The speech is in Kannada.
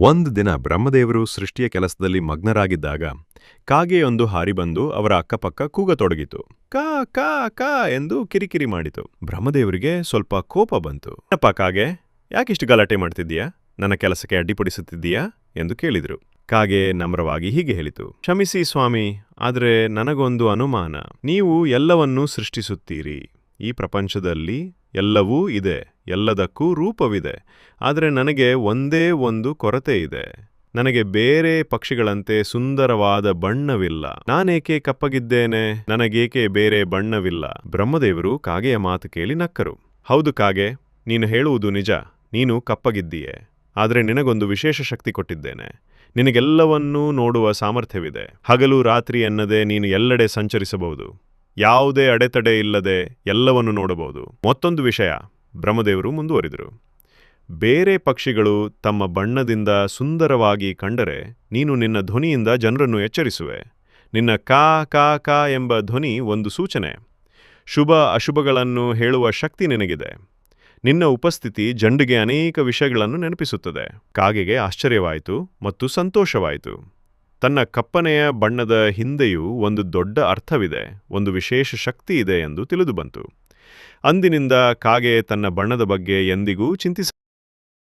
ಒಂದು ದಿನ ಬ್ರಹ್ಮದೇವರು ಸೃಷ್ಟಿಯ ಕೆಲಸದಲ್ಲಿ ಮಗ್ನರಾಗಿದ್ದಾಗ ಕಾಗೆಯೊಂದು ಹಾರಿ ಬಂದು ಅವರ ಅಕ್ಕಪಕ್ಕ ಕೂಗತೊಡಗಿತು. ಕಾ ಕಾ ಕಾ ಎಂದು ಕಿರಿಕಿರಿ ಮಾಡಿತು. ಬ್ರಹ್ಮದೇವರಿಗೆ ಸ್ವಲ್ಪ ಕೋಪ ಬಂತು. ಏನಪ್ಪ ಕಾಗೆ, ಯಾಕಿಷ್ಟು ಗಲಾಟೆ ಮಾಡ್ತಿದ್ದೀಯಾ? ನನ್ನ ಕೆಲಸಕ್ಕೆ ಅಡ್ಡಿಪಡಿಸುತ್ತಿದ್ದೀಯಾ? ಎಂದು ಕೇಳಿದರು. ಕಾಗೆ ನಮ್ರವಾಗಿ ಹೀಗೆ ಹೇಳಿತು. ಕ್ಷಮಿಸಿ ಸ್ವಾಮಿ, ಆದರೆ ನನಗೊಂದು ಅನುಮಾನ. ನೀವು ಎಲ್ಲವನ್ನೂ ಸೃಷ್ಟಿಸುತ್ತೀರಿ. ಈ ಪ್ರಪಂಚದಲ್ಲಿ ಎಲ್ಲವೂ ಇದೆ, ಎಲ್ಲದಕ್ಕೂ ರೂಪವಿದೆ. ಆದರೆ ನನಗೆ ಒಂದೇ ಒಂದು ಕೊರತೆ ಇದೆ. ನನಗೆ ಬೇರೆ ಪಕ್ಷಿಗಳಂತೆ ಸುಂದರವಾದ ಬಣ್ಣವಿಲ್ಲ. ನಾನೇಕೆ ಕಪ್ಪಗಿದ್ದೇನೆ? ನನಗೇಕೆ ಬೇರೆ ಬಣ್ಣವಿಲ್ಲ? ಬ್ರಹ್ಮದೇವರು ಕಾಗೆಯ ಮಾತು ಕೇಳಿ ನಕ್ಕರು. ಹೌದು ಕಾಗೆ, ನೀನು ಹೇಳುವುದು ನಿಜ. ನೀನು ಕಪ್ಪಗಿದ್ದೀಯೆ. ಆದರೆ ನಿನಗೊಂದು ವಿಶೇಷ ಶಕ್ತಿ ಕೊಟ್ಟಿದ್ದೇನೆ. ನಿನಗೆಲ್ಲವನ್ನೂ ನೋಡುವ ಸಾಮರ್ಥ್ಯವಿದೆ. ಹಗಲು ರಾತ್ರಿ ಎನ್ನದೆ ನೀನು ಎಲ್ಲೆಡೆ ಸಂಚರಿಸಬಹುದು. ಯಾವುದೇ ಅಡೆತಡೆ ಇಲ್ಲದೆ ಎಲ್ಲವನ್ನು ನೋಡಬಹುದು. ಮತ್ತೊಂದು ವಿಷಯ, ಬ್ರಹ್ಮದೇವರು ಮುಂದುವರಿದರು. ಬೇರೆ ಪಕ್ಷಿಗಳು ತಮ್ಮ ಬಣ್ಣದಿಂದ ಸುಂದರವಾಗಿ ಕಂಡರೆ ನೀನು ನಿನ್ನ ಧ್ವನಿಯಿಂದ ಜನರನ್ನು ಎಚ್ಚರಿಸುವೆ. ನಿನ್ನ ಕಾ ಕಾ ಕಾ ಎಂಬ ಧ್ವನಿ ಒಂದು ಸೂಚನೆ. ಶುಭ ಅಶುಭಗಳನ್ನು ಹೇಳುವ ಶಕ್ತಿ ನಿನಗಿದೆ. ನಿನ್ನ ಉಪಸ್ಥಿತಿ ಜಂಡಿಗೆ ಅನೇಕ ವಿಷಯಗಳನ್ನು ನೆನಪಿಸುತ್ತದೆ. ಕಾಗೆಗೆ ಆಶ್ಚರ್ಯವಾಯಿತು ಮತ್ತು ಸಂತೋಷವಾಯಿತು. ತನ್ನ ಕಪ್ಪನೆಯ ಬಣ್ಣದ ಹಿಂದೆಯೂ ಒಂದು ದೊಡ್ಡ ಅರ್ಥವಿದೆ, ಒಂದು ವಿಶೇಷ ಶಕ್ತಿ ಇದೆ ಎಂದು ತಿಳಿದುಬಂತು. ಅಂದಿನಿಂದ ಕಾಗೆ ತನ್ನ ಬಣ್ಣದ ಬಗ್ಗೆ ಎಂದಿಗೂ ಚಿಂತಿಸ